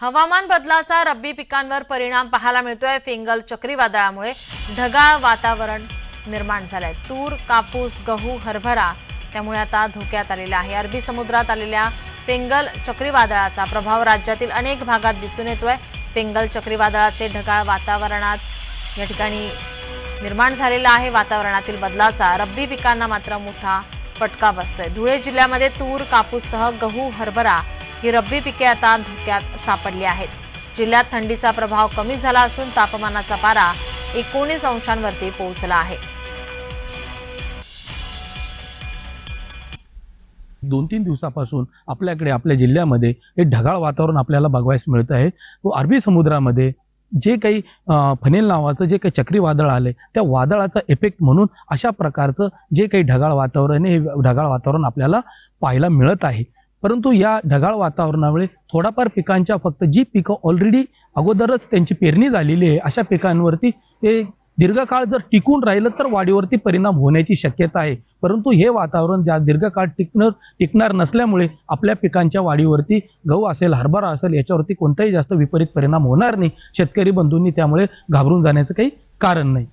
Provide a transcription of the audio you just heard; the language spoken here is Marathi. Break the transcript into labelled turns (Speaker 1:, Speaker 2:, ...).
Speaker 1: हवामान बदलाचा रब्बी पिकांवर परिणाम पाहायला मिळतोय. फिंगल चक्रीवादळामुळे ढगाळ वातावरण निर्माण झालंय. तूर कापूस गहू हरभरा त्यामुळे आता धोक्यात आलेला आहे. अरबी समुद्रात आलेल्या फिंगल चक्रीवादळाचा प्रभाव राज्यातील अनेक भागात दिसून येतोय. फिंगल चक्रीवादळाचे ढगाळ वातावरणात या ठिकाणी निर्माण झालेला आहे. वातावरणातील बदलाचा रब्बी पिकांना मात्र मोठा फटका बसतोय. धुळे जिल्ह्यामध्ये तूर कापूससह गहू हरभरा ही रब्बी पिके आता धोक्यात सापडली आहेत. जिल्ह्यात थंडीचा प्रभाव कमी झाला असून तापमानाचा पारा एकोणीस अंशांवरती पोहोचला आहे.
Speaker 2: दोन तीन दिवसापासून आपल्याकडे आपल्या जिल्ह्यामध्ये हे ढगाळ वातावरण आपल्याला बघवायस मिळत आहे. व अरबी समुद्रामध्ये जे काही फनेल नावाचं जे काही चक्रीवादळ आले त्या वादळाचा इफेक्ट म्हणून अशा प्रकारचं जे काही ढगाळ वातावरण हे ढगाळ वातावरण आपल्याला पाहायला मिळत आहे. परंतु या ढगाळ वातावरणामुळे थोडाफार पिकांच्या फक्त जी पिकं ऑलरेडी अगोदरच त्यांची पेरणी झालेली आहे अशा पिकांवरती ते दीर्घकाळ जर टिकून राहिलं तर वाढीवरती परिणाम होण्याची शक्यता आहे. परंतु हे वातावरण ज्या दीर्घकाळ टिकणार टिकणार नसल्यामुळे आपल्या पिकांच्या वाढीवरती गहू असेल हरभरा असेल याच्यावरती कोणताही जास्त विपरीत परिणाम होणार नाही. शेतकरी बंधूंनी त्यामुळे घाबरून जाण्याचं काही कारण नाही.